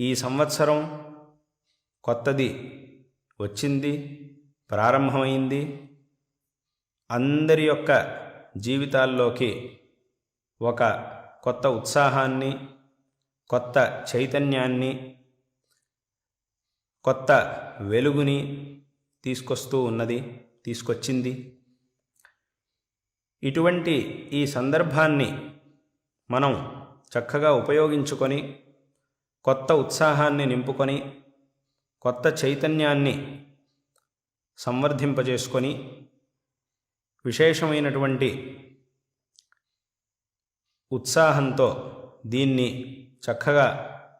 ఈ సంవత్సరం కొత్తది వచ్చింది ప్రారంభమైంది. అందరి యొక్క జీవితాల్లోకి ఒక కొత్త ఉత్సాహాన్ని కొత్త చైతన్యాన్ని కొత్త వెలుగుని తీసుకొస్తూ ఉన్నది తీసుకొచ్చింది. ఇటువంటి ఈ సందర్భాన్ని మనం చక్కగా ఉపయోగించుకొని కొత్త ఉత్సాహాన్ని నింపుకొని కొత్త చైతన్యాన్ని సంవర్ధింపజేసుకొని విశేషమైనటువంటి ఉత్సాహంతో దీన్ని చక్కగా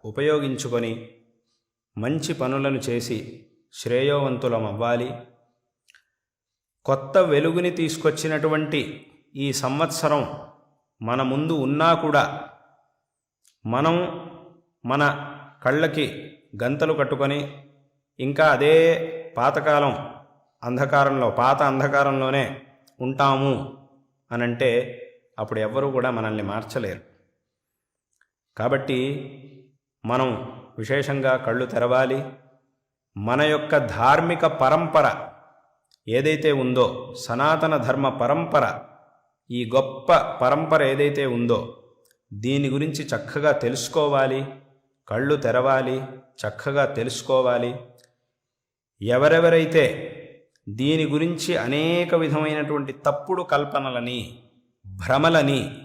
ఉపయోగించుకొని మంచి పనులను చేసి శ్రేయోవంతులం అవ్వాలి కొత్త వెలుగుని తీసుకొచ్చినటువంటి ఈ సంవత్సరం మన ముందు ఉన్నా కూడా మనం మన కళ్ళకి గంతలు కట్టుకొని ఇంకా అదే పాతకాలం అంధకారంలో పాత అంధకారంలోనే ఉంటాము అనంటే అప్పుడు ఎవ్వరూ కూడా మనల్ని మార్చలేరు. కాబట్టి మనం విశేషంగా కళ్ళు తెరవాలి. మన యొక్క ధార్మిక పరంపర ఏదైతే ఉందో సనాతన ధర్మ పరంపర ఈ గొప్ప పరంపర ఏదైతే ఉందో దీని గురించి చక్కగా తెలుసుకోవాలి. కళ్ళు తెరవాలి చక్కగా తెలుసుకోవాలి. ఎవరెవరైతే దీని గురించి అనేక విధమైనటువంటి తప్పుడు కల్పనలని భ్రమలని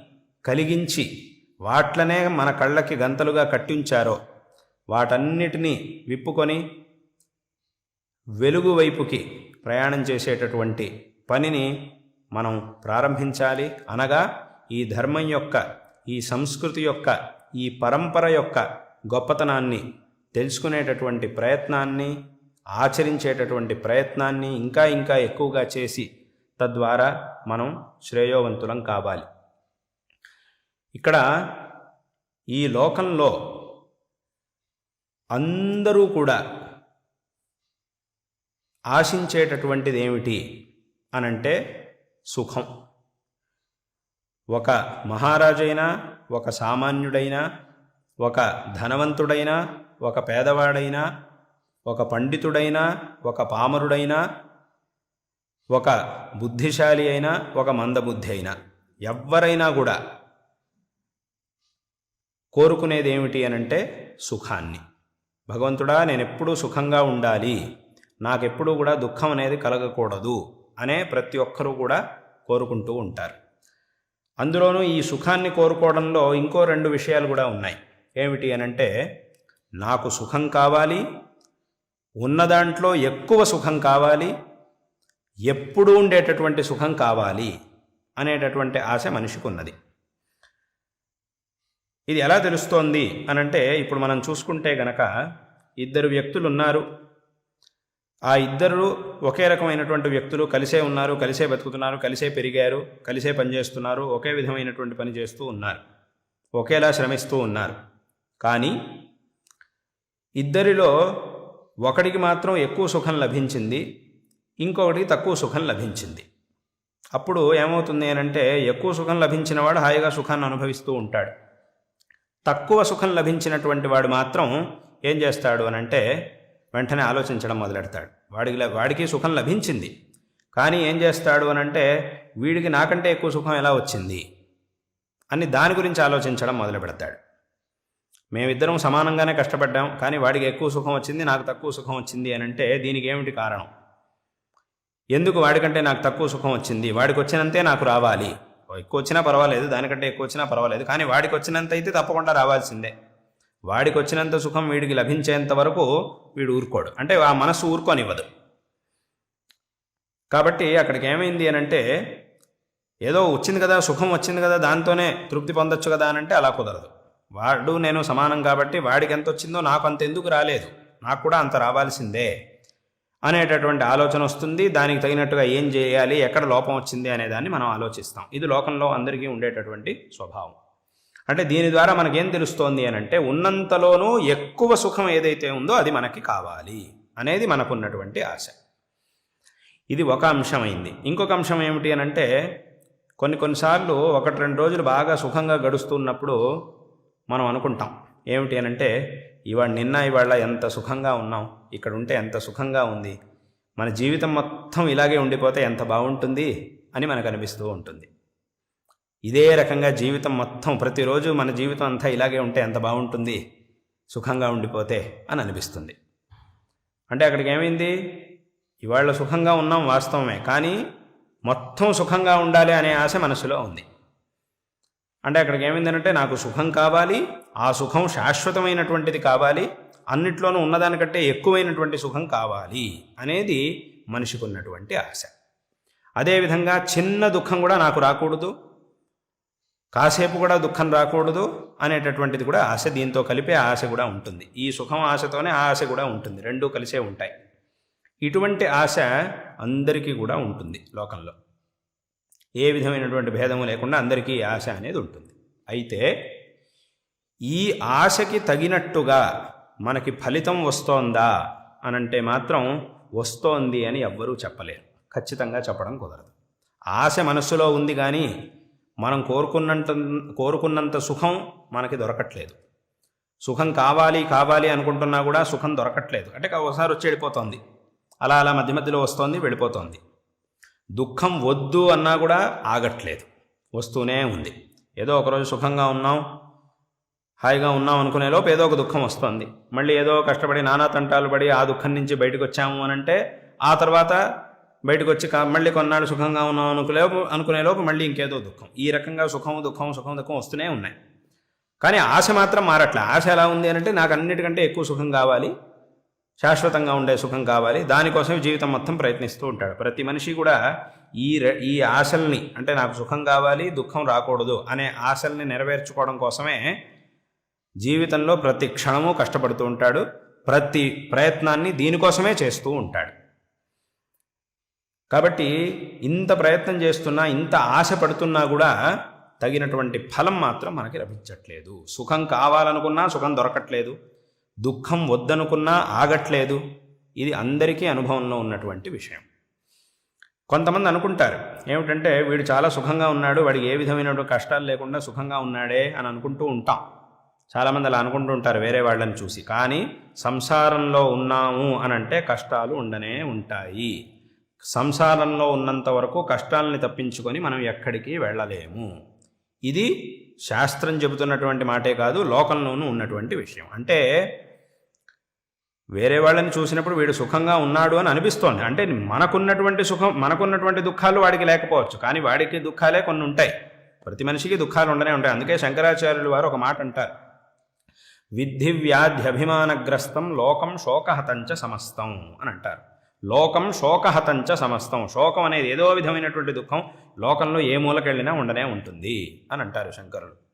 కలిగించి వాట్లనే మన కళ్ళకి గంతలుగా కట్టించారో వాటన్నిటినీ విప్పుకొని వెలుగు వైపుకి ప్రయాణం చేసేటటువంటి పనిని మనం ప్రారంభించాలి. అనగా ఈ ధర్మం యొక్క ఈ సంస్కృతి యొక్క ఈ పరంపర యొక్క గొప్పతనాన్ని తెలుసుకునేటటువంటి ప్రయత్నాన్ని ఆచరించేటటువంటి ప్రయత్నాన్ని ఇంకా ఇంకా ఎక్కువగా చేసి తద్వారా మనం శ్రేయోవంతులం కావాలి. ఇక్కడ ఈ లోకంలో అందరూ కూడా ఆశించేటటువంటిది ఏమిటి అనంటే సుఖం. ఒక మహారాజైనా ఒక సామాన్యుడైనా ఒక ధనవంతుడైనా ఒక పేదవాడైనా ఒక పండితుడైనా ఒక పామరుడైనా ఒక బుద్ధిశాలి అయినా ఒక మందబుద్ధి అయినా ఎవ్వరైనా కూడా కోరుకునేది ఏమిటి అనంటే సుఖాన్ని. భగవంతుడా నేను ఎప్పుడూ సుఖంగా ఉండాలి. నాకెప్పుడూ కూడా దుఃఖం అనేది కలగకూడదు అనే ప్రతి ఒక్కరూ కూడా కోరుకుంటూ ఉంటారు. అందులోనూ ఈ సుఖాన్ని కోరుకోవడంలో ఇంకో రెండు విషయాలు కూడా ఉన్నాయి. ఏమిటి అనంటే నాకు సుఖం కావాలి ఉన్న దాంట్లో ఎక్కువ సుఖం కావాలి ఎప్పుడూ ఉండేటటువంటి సుఖం కావాలి అనేటటువంటి ఆశ మనిషికి ఉన్నది ఇది ఎలా తెలుస్తోంది అనంటే ఇప్పుడు మనం చూసుకుంటే గనక ఇద్దరు వ్యక్తులు ఉన్నారు ఆ ఇద్దరు ఒకే రకమైనటువంటి వ్యక్తులు కలిసే ఉన్నారు కలిసే బతుకుతున్నారు కలిసే పెరిగారు కలిసే పనిచేస్తున్నారు ఒకే విధమైనటువంటి పని చేస్తూ ఉన్నారు ఒకేలా శ్రమిస్తూ ఉన్నారు. కానీ ఇద్దరిలో ఒకడికి మాత్రం ఎక్కువ సుఖం లభించింది ఇంకొకటికి తక్కువ సుఖం లభించింది. అప్పుడు ఏమవుతుంది అనంటే ఎక్కువ సుఖం లభించిన వాడు హాయిగా సుఖాన్ని అనుభవిస్తూ ఉంటాడు. తక్కువ సుఖం లభించినటువంటి వాడు మాత్రం ఏం చేస్తాడు అనంటే వెంటనే ఆలోచించడం మొదలెడతాడు. వాడికి వాడికి సుఖం లభించింది కానీ ఏం చేస్తాడు అనంటే వీడికి నాకంటే ఎక్కువ సుఖం ఎలా వచ్చింది? అని దాని గురించి ఆలోచించడం మొదలు పెడతాడు మేమిద్దరం సమానంగానే కష్టపడ్డాం కానీ వాడికి ఎక్కువ సుఖం వచ్చింది నాకు తక్కువ సుఖం వచ్చింది అని అంటే దీనికి ఏమిటి కారణం? ఎందుకు వాడికంటే నాకు తక్కువ సుఖం వచ్చింది? వాడికి వచ్చినంతే నాకు రావాలి. ఎక్కువ వచ్చినా పర్వాలేదు దానికంటే ఎక్కువ వచ్చినా పర్వాలేదు కానీ వాడికి వచ్చినంత అయితే తప్పకుండా రావాల్సిందే. వాడికి వచ్చినంత సుఖం వీడికి లభించేంత వరకు వీడు ఊరుకోడు. అంటే ఆ మనస్సు ఊరుకోనివ్వదు. కాబట్టి అక్కడికి ఏమైంది అని అంటే ఏదో వచ్చింది కదా సుఖం వచ్చింది కదా దాంతోనే తృప్తి పొందొచ్చు కదా అని అంటే అలా కుదరదు. వాడు నేను సమానం కాబట్టి వాడికి ఎంత వచ్చిందో నాకు అంత ఎందుకు రాలేదు. నాకు కూడా అంత రావాల్సిందే అనేటటువంటి ఆలోచన వస్తుంది. దానికి తగినట్టుగా ఏం చేయాలి? ఎక్కడ లోపం వచ్చింది అనేదాన్ని మనం ఆలోచిస్తాం. ఇది లోకంలో అందరికీ ఉండేటటువంటి స్వభావం. అంటే దీని ద్వారా మనకేం తెలుస్తోంది అని అంటే ఉన్నంతలోనూ ఎక్కువ సుఖం ఏదైతే ఉందో అది మనకి కావాలి అనేది మనకున్నటువంటి ఆశ. ఇది ఒక అంశమైంది. ఇంకొక అంశం ఏమిటి అని అంటే కొన్ని కొన్నిసార్లు ఒకటి రెండు రోజులు బాగా సుఖంగా గడుస్తున్నప్పుడు మనం అనుకుంటాం. ఏమిటి అని అంటే ఇవాళ నిన్న ఇవాళ ఎంత సుఖంగా ఉన్నాం ఇక్కడ ఉంటే ఎంత సుఖంగా ఉంది మన జీవితం మొత్తం ఇలాగే ఉండిపోతే ఎంత బాగుంటుంది అని మనకు అనిపిస్తూ ఉంటుంది. ఇదే రకంగా జీవితం మొత్తం ప్రతిరోజు మన జీవితం అంతా ఇలాగే ఉంటే ఎంత బాగుంటుంది సుఖంగా ఉండిపోతే అని అనిపిస్తుంది. అంటే అక్కడికి ఏమైంది? ఇవాళ సుఖంగా ఉన్నాం వాస్తవమే కానీ మొత్తం సుఖంగా ఉండాలి అనే ఆశ మనసులో ఉంది. అంటే అక్కడికి ఏమైందంటే నాకు సుఖం కావాలి ఆ సుఖం శాశ్వతమైనటువంటిది కావాలి అన్నిట్లోనూ ఉన్నదానికంటే ఎక్కువైనటువంటి సుఖం కావాలి అనేది మనిషికి ఉన్నటువంటి ఆశ అదేవిధంగా చిన్న దుఃఖం కూడా నాకు రాకూడదు కాసేపు కూడా దుఃఖం రాకూడదు అనేటటువంటిది కూడా ఆశ దీంతో కలిపే ఆశ కూడా ఉంటుంది. ఈ సుఖం ఆశతోనే ఆ ఆశ కూడా ఉంటుంది రెండూ కలిసే ఉంటాయి. ఇటువంటి ఆశ అందరికీ కూడా ఉంటుంది లోకంలో. ఏ విధమైనటువంటి భేదము లేకుండా అందరికీ ఈ ఆశ అనేది ఉంటుంది. అయితే ఈ ఆశకి తగినట్టుగా మనకి ఫలితం వస్తోందా అనంటే మాత్రం వస్తోంది అని ఎవ్వరూ చెప్పలేరు. ఖచ్చితంగా చెప్పడం కుదరదు. ఆశ మనస్సులో ఉంది కానీ మనం కోరుకున్నంత కోరుకున్నంత సుఖం మనకి దొరకట్లేదు. సుఖం కావాలి కావాలి అనుకుంటున్నా కూడా సుఖం దొరకట్లేదు. అంటే ఒకసారి వచ్చి వెళ్ళిపోతుంది. అలా అలా మధ్య మధ్యలో వస్తోంది వెళ్ళిపోతుంది. దుఃఖం వద్దు అన్నా కూడా ఆగట్లేదు. వస్తూనే ఉంది. ఏదో ఒకరోజు సుఖంగా ఉన్నాం హాయిగా ఉన్నాం అనుకునే లోపు ఏదో ఒక దుఃఖం వస్తుంది. మళ్ళీ ఏదో కష్టపడి నానా తంటాలు పడి ఆ దుఃఖం నుంచి బయటకు వచ్చాము అని అంటే ఆ తర్వాత బయటకు వచ్చి మళ్ళీ కొన్నాళ్ళు సుఖంగా ఉన్నాం అనుకునేలోపు అనుకునేలోపు మళ్ళీ ఇంకేదో దుఃఖం. ఈ రకంగా సుఖం దుఃఖం సుఖం దుఃఖం వస్తూనే ఉన్నాయి. కానీ ఆశ మాత్రం మారట్లే. ఆశ ఎలా ఉంది అంటే నాకు అన్నిటికంటే ఎక్కువ సుఖం కావాలి. శాశ్వతంగా ఉండే సుఖం కావాలి. దానికోసం జీవితం మొత్తం ప్రయత్నిస్తూ ఉంటాడు. ప్రతి మనిషి కూడా ఈ ఈ ఆశల్ని అంటే నాకు సుఖం కావాలి దుఃఖం రాకూడదు అనే ఆశల్ని నెరవేర్చుకోవడం కోసమే జీవితంలో ప్రతి క్షణము కష్టపడుతూ ఉంటాడు. ప్రతి ప్రయత్నాన్ని దీనికోసమే చేస్తూ ఉంటాడు. కాబట్టి ఇంత ప్రయత్నం చేస్తున్నా ఇంత ఆశ పడుతున్నా కూడా తగినటువంటి ఫలం మాత్రం మనకి లభించట్లేదు. సుఖం కావాలనుకున్నా సుఖం దొరకట్లేదు. దుఃఖం వద్దనుకున్నా ఆగట్లేదు. ఇది అందరికీ అనుభవంలో ఉన్నటువంటి విషయం. కొంతమంది అనుకుంటారు ఏమిటంటే వీడు చాలా సుఖంగా ఉన్నాడు వాడికి ఏ విధమైన కష్టాలు లేకుండా సుఖంగా ఉన్నాడే అని అనుకుంటూ ఉంటాం. చాలామంది అలా అనుకుంటూ ఉంటారు వేరే వాళ్ళని చూసి. కానీ సంసారంలో ఉన్నాము అని అంటే కష్టాలు ఉండనే ఉంటాయి. సంసారంలో ఉన్నంత వరకు కష్టాలని తప్పించుకొని మనం ఎక్కడికి వెళ్ళలేము. ఇది శాస్త్రం చెబుతున్నటువంటి మాటే కాదు లోకంలోనూ ఉన్నటువంటి విషయం. అంటే వేరే వాళ్ళని చూసినప్పుడు వీడు సుఖంగా ఉన్నాడు అని అనిపిస్తోంది. అంటే మనకున్నటువంటి సుఖం మనకున్నటువంటి దుఃఖాలు వాడికి లేకపోవచ్చు. కానీ వాడికి దుఃఖాలే కొన్ని ఉంటాయి. ప్రతి మనిషికి దుఃఖాలు ఉండనే ఉంటాయి. అందుకే శంకరాచార్యులు వారు ఒక మాట అంటారు. విద్ధి వ్యాధ్యభిమానగ్రస్తం లోకం శోకహతంచ సమస్తం అని అంటారు. లోకం శోకహతంచ సమస్తం. శోకం అనేది ఏదో విధమైనటువంటి దుఃఖం. లోకంలో ఏ మూలకెళ్ళినా ఉండనే ఉంటుంది అని అంటారు శంకరులు.